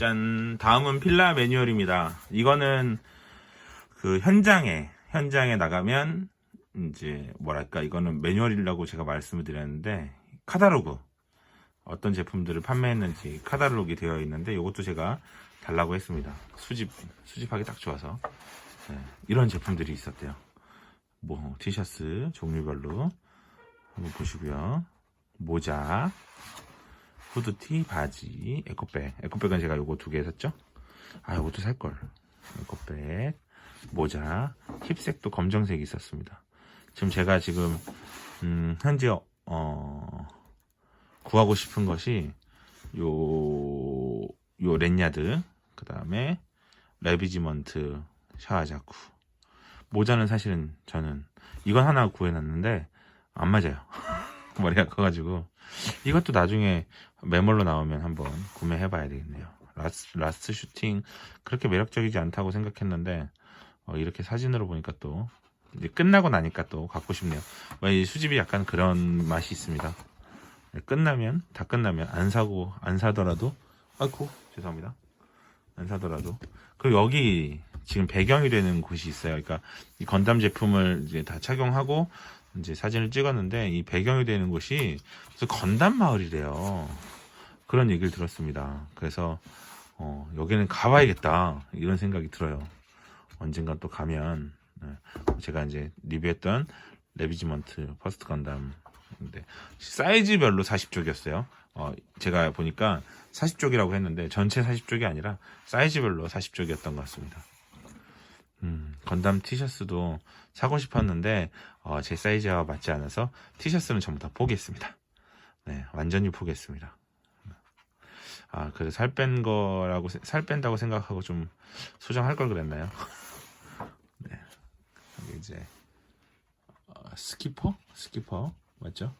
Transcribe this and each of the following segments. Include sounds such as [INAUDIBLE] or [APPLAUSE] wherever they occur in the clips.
짠. 다음은 필라 매뉴얼입니다. 이거는 그 현장에, 현장에 나가면 이제 뭐랄까, 이거는 매뉴얼이라고 제가 말씀을 드렸는데, 카다로그. 어떤 제품들을 판매했는지 카다로그이 되어 있는데, 이것도 제가 달라고 했습니다. 수집, 수집하기 딱 좋아서. 네, 이런 제품들이 있었대요. 뭐, 티셔츠 종류별로. 한번 보시고요. 모자, 후드티, 바지, 에코백. 에코백은 제가 요거 두 개 샀죠? 아, 요것도 살걸. 에코백, 모자, 힙색도 검정색이 있었습니다. 지금 제가 지금, 음, 현재, 어, 구하고 싶은 것이, 요, 요 렌야드, 그 다음에, 레비지먼트, 샤아자쿠. 모자는 사실은 저는, 이건 하나 구해놨는데, 안 맞아요. [LAUGHS] 머리가 커가지고. 이것도 나중에 매몰로 나오면 한번 구매해봐야 되겠네요. 라스, 라스트 슈팅 그렇게 매력적이지 않다고 생각했는데 어, 이렇게 사진으로 보니까 또 이제 끝나고 나니까 또 갖고 싶네요. 왜이 수집이 약간 그런 맛이 있습니다. 네, 끝나면 다 끝나면 안 사고 안 사더라도 아이고 죄송합니다. 안 사더라도 그리고 여기 지금 배경이 되는 곳이 있어요. 그러니까 이 건담 제품을 이제 다 착용하고 이제 사진을 찍었는데 이 배경이 되는 곳이 건담 마을이래요. 그런 얘기를 들었습니다. 그래서 어, 여기는 가봐야겠다 이런 생각이 들어요. 언젠간 또 가면 네. 제가 이제 리뷰했던 레비지먼트 퍼스트 건담인데 사이즈별로 40쪽이었어요. 어, 제가 보니까 40쪽이라고 했는데 전체 40쪽이 아니라 사이즈별로 40쪽이었던 것 같습니다. 음, 건담 티셔츠도 사고 싶었는데 어, 제 사이즈와 맞지 않아서 티셔츠는 전부 다 포기했습니다. 네, 완전히 포기했습니다. 아, 그래 살 뺀 거라고 세- 살 뺀다고 생각하고 좀 소장할 걸 그랬나요? [LAUGHS] 네, 여기 이제 어, 스키퍼, 스키퍼 맞죠?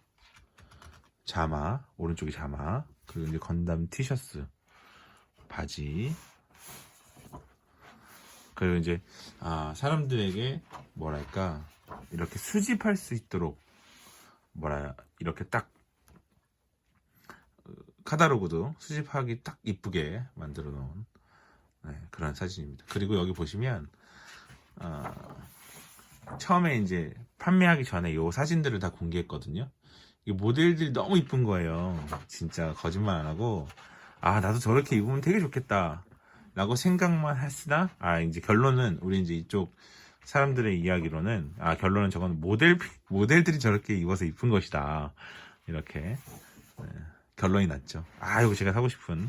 자마 오른쪽이 자마 그리고 이제 건담 티셔츠 바지 그리고 이제 아 사람들에게 뭐랄까 이렇게 수집할 수 있도록 뭐라 이렇게 딱 어, 카다로그도 수집하기 딱 이쁘게 만들어 놓은 네, 그런 사진입니다. 그리고 여기 보시면 어, 처음에 이제 판매하기 전에 요 사진들을 다 공개했거든요. 이 모델들이 너무 이쁜 거예요. 진짜 거짓말 안 하고 아 나도 저렇게 입으면 되게 좋겠다. 라고 생각만 했으나 아 이제 결론은 우리 이제 이쪽 사람들의 이야기로는 아 결론은 저건 모델 모델들이 저렇게 입어서 이쁜 것이다 이렇게 네, 결론이 났죠. 아 이거 제가 사고 싶은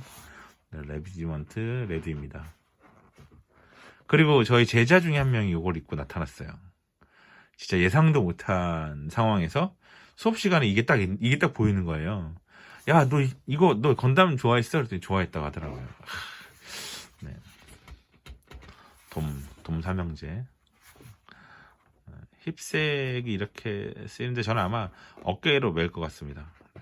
네, 레비지먼트 레드입니다. 그리고 저희 제자 중에 한 명이 이걸 입고 나타났어요. 진짜 예상도 못한 상황에서 수업 시간에 이게 딱 이게 딱 보이는 거예요. 야 너 이거 너 건담 좋아했어? 그랬더니 좋아했다고 하더라고요. 네. 돔, 돔 삼형제. 어, 힙색이 이렇게 쓰이는데 저는 아마 어깨로 멜것 같습니다. 네.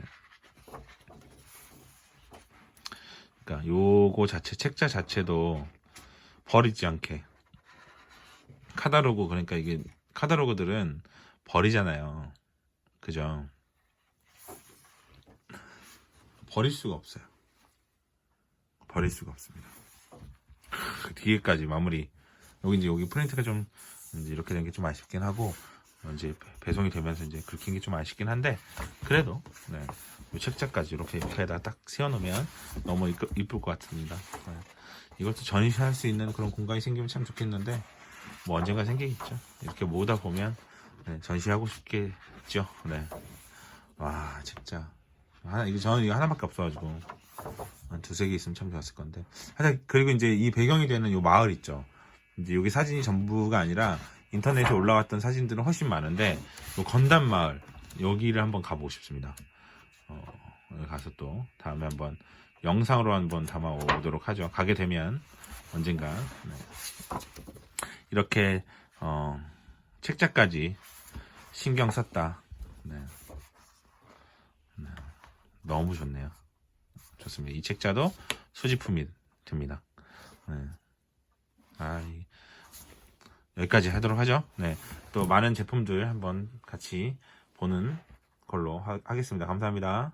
그러니까 요거 자체 책자 자체도 버리지 않게 카다로그 그러니까 이게 카다로그들은 버리잖아요. 그죠? 버릴 수가 없어요. 버릴 수가 없습니다. 그 뒤에까지 마무리. 여기 이제 여기 프린트가 좀 이제 이렇게 된 게 좀 아쉽긴 하고 어, 이제 배- 배송이 되면서 이제 긁힌 게 좀 아쉽긴 한데 그래도 네. 이 책자까지 이렇게 옆에다 딱 세워놓으면 너무 이쁠 것 같습니다. 네. 이것도 전시할 수 있는 그런 공간이 생기면 참 좋겠는데 뭐 언젠가 생기겠죠. 이렇게 모으다 보면 네, 전시하고 싶겠죠. 네. 와 진짜 하나 이게 저는 이거 하나밖에 없어가지고 한 두세 개 있으면 참 좋았을 건데. 하여튼 그리고 이제 이 배경이 되는 요 마을 있죠. 이제 여기 사진이 전부가 아니라 인터넷에 올라왔던 사진들은 훨씬 많은데 요 건담 마을 여기를 한번 가보고 싶습니다. 어, 가서 또 다음에 한번 영상으로 한번 담아 오도록 하죠. 가게 되면 언젠가 네. 이렇게 어, 책자까지 신경 썼다. 네. 네. 너무 좋네요. 좋습니다. 이 책자도 수집품이 됩니다. 네. 아, 이- 여기까지 하도록 하죠. 네. 또 많은 제품들 한번 같이 보는 걸로 하, 하겠습니다. 감사합니다.